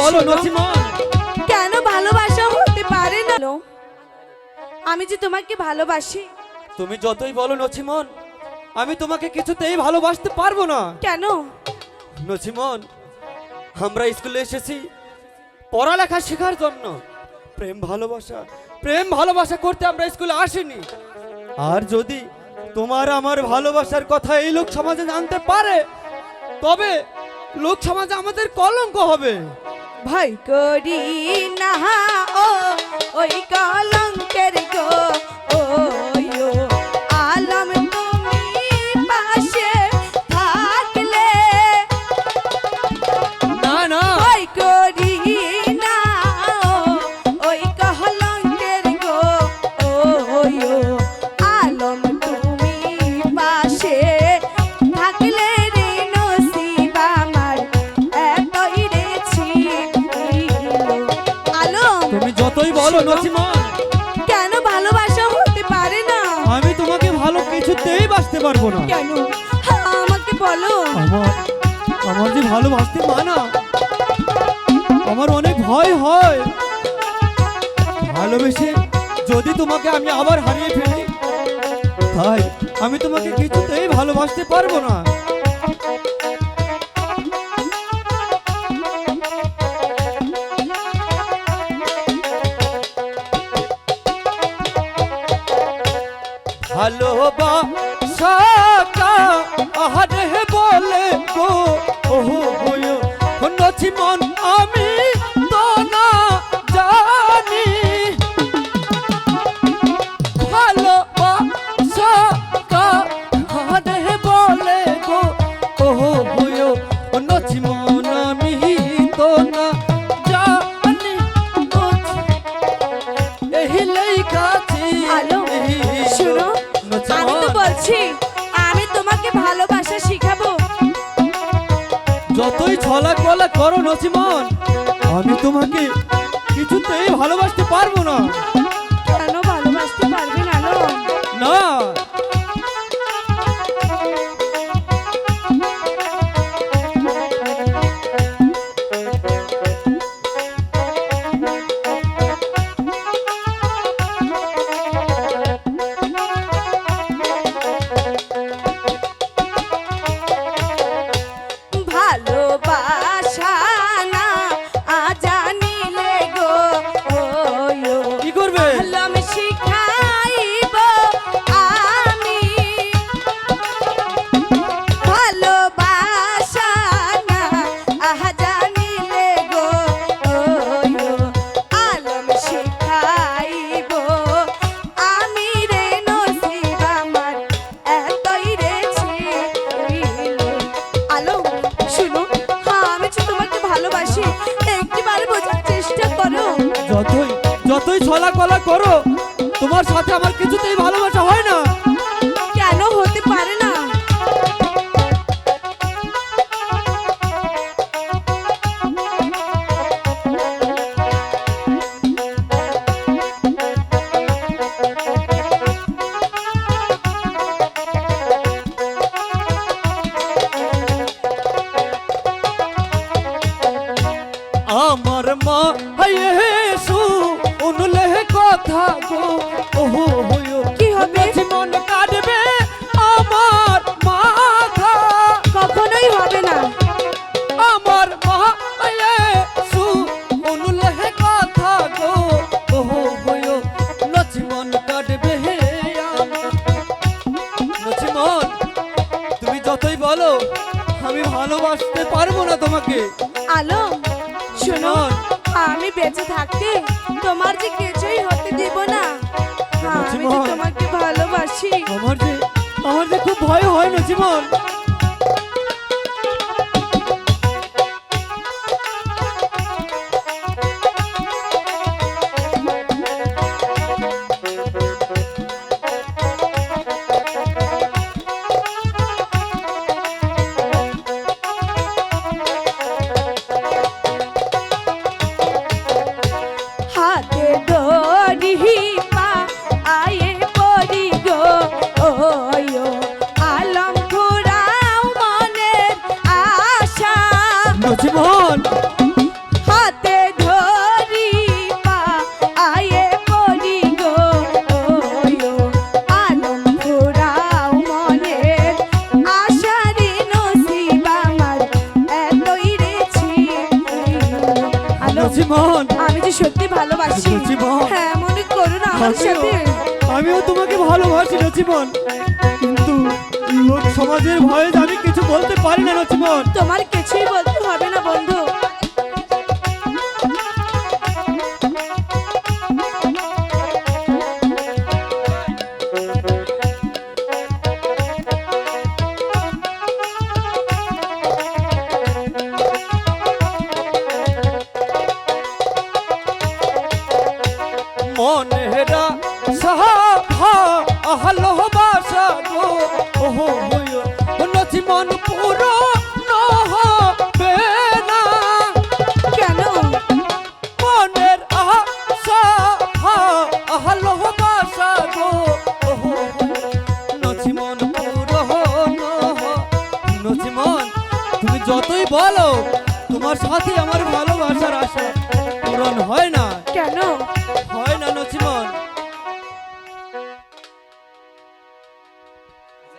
বলো কেন ভালোবাসা হতে পারে না? আমি যে তোমাকে ভালোবাসি। তুমি যতই বলো আমি তোমাকে কিছুতেই ভালোবাসতে পারব না। কেন? আমরা স্কুলে এসেছি পড়ালেখা শেখার জন্য। প্রেম ভালোবাসা প্রেম ভালোবাসা করতে আমরা স্কুলে আসিনি। আর যদি তোমার আমার ভালোবাসার কথা এই লোক সমাজে জানতে পারে তবে লোক সমাজে আমাদের কলঙ্ক হবে। ভয় করি না ও ওই কলঙ্কের বলো। কেন ভালোবাসা হতে পারে না? আমি তোমাকে ভালো কিছুতেই বাসতে পারব না। কেন? হ্যাঁ, আমাকে বলো। আমার আমার যে ভালোবাসতে মানা আমার অনেক ভয় হয়। ভালোবেসে যদি তোমাকে আমি আবার হারিয়ে ফেলি তাই আমি তোমাকে কিছুতেই ভালোবাসতে পারব না। ভালোবাসা আহারে বলে গো ওহো নছি মন যতই ছলা কলা করো নসিমন আমি তোমাকে কিছুতেই ভালোবাসতে পারব না। কেন ভালোবাসতে পারবে না না যতই ছলা কলা করো তোমার সাথে আমার কিছুতেই ভালোবাসা হয় না। কেন হতে পারে না? আমার মা যতই বলো আমি ভালোবাসতে পারব না তোমাকে। আলো আমি বেঁচে থাকতে তোমার যে কিছুই হতে দেব না। হ্যাঁ, আমি। তোমাকে ভালোবাসি। আমার যে আমার যে খুব ভয় হয় না নচিমন আমি যে সত্যি ভালোবাসি। জীবন। হ্যাঁ মনে করো না আমার সাথে। আমিও তোমাকে ভালোবাসি জীবন কিন্তু লোক সমাজের ভয়ে আমি কিছু বলতে পারি না জীবন তোমার কিছুই বলতে হবে না বন্ধু। বাসা গো। ওহো নচিমন পুরো নহ নচিমন তুমি যতই বলো, তোমার সাথে আমার ভালোবাসার আশা পূরণ হয় না।